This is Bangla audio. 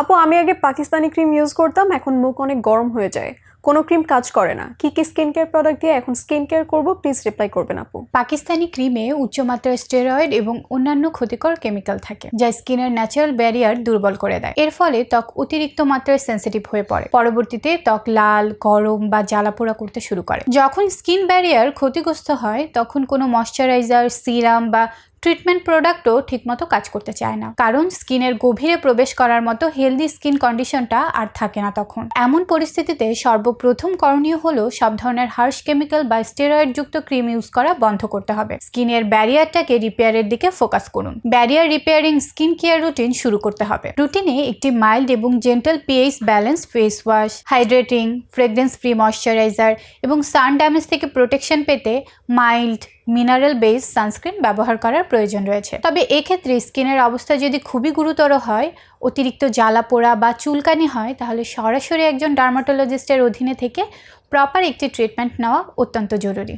আপু, আমি আগে পাকিস্তানি ক্রিম ইউজ করতাম, এখন মুখ অনেক গরম হয়ে যায়। কোনো ক্রিম কাজ করে না। কি কি স্কিন কেয়ার প্রোডাক্ট দিয়ে এখন স্কিন কেয়ার করব প্লিজ রিপ্লাই করবেন আপু। পাকিস্তানি ক্রিমে উচ্চমাত্রার স্টেরয়েড এবং অন্যান্য ক্ষতিকর কেমিক্যাল থাকে, যা স্কিনের ন্যাচারাল ব্যারিয়ার দুর্বল করে দেয়। এর ফলে ত্বক অতিরিক্ত মাত্রায় সেন্সিটিভ হয়ে পড়ে। পরবর্তীতে ত্বক লাল, গরম বা জ্বালাপোড়া করতে শুরু করে। যখন স্কিন ব্যারিয়ার ক্ষতিগ্রস্ত হয়, তখন কোনো ময়শ্চারাইজার সিরাম বা ট্রিটমেন্ট প্রোডাক্টও ঠিকমতো কাজ করতে চায় না। কারণ স্কিনের গভীরে প্রবেশ করার মতো হেলদি স্কিন কন্ডিশনটা আর থাকে না তখন। এমন পরিস্থিতিতে সর্বপ্রথম করণীয় হলো সব ধরনের হার্শ কেমিক্যাল বা স্টেরয়েড যুক্ত ক্রিম ইউজ করা বন্ধ করতে হবে। স্কিনের ব্যারিয়ারটাকে রিপেয়ারের দিকে ফোকাস করুন। Barrier repairing skin care routine শুরু করতে হবে। রুটিনে একটি মাইল্ড এবং gentle pH balance, face wash, hydrating, fragrance free moisturiser এবং সান ড্যামেজ থেকে প্রোটেকশন পেতে মাইল্ড মিনারেল বেস সানস্ক্রিন ব্যবহার করার প্রয়োজন রয়েছে। তবে এক্ষেত্রে স্কিনের অবস্থা যদি খুবই গুরুতর হয়, অতিরিক্ত জ্বালা পোড়া বা চুলকানি হয়, তাহলে সরাসরি একজন ডার্মাটোলজিস্টের অধীনে থেকে প্রপার একটি ট্রিটমেন্ট নেওয়া অত্যন্ত জরুরি।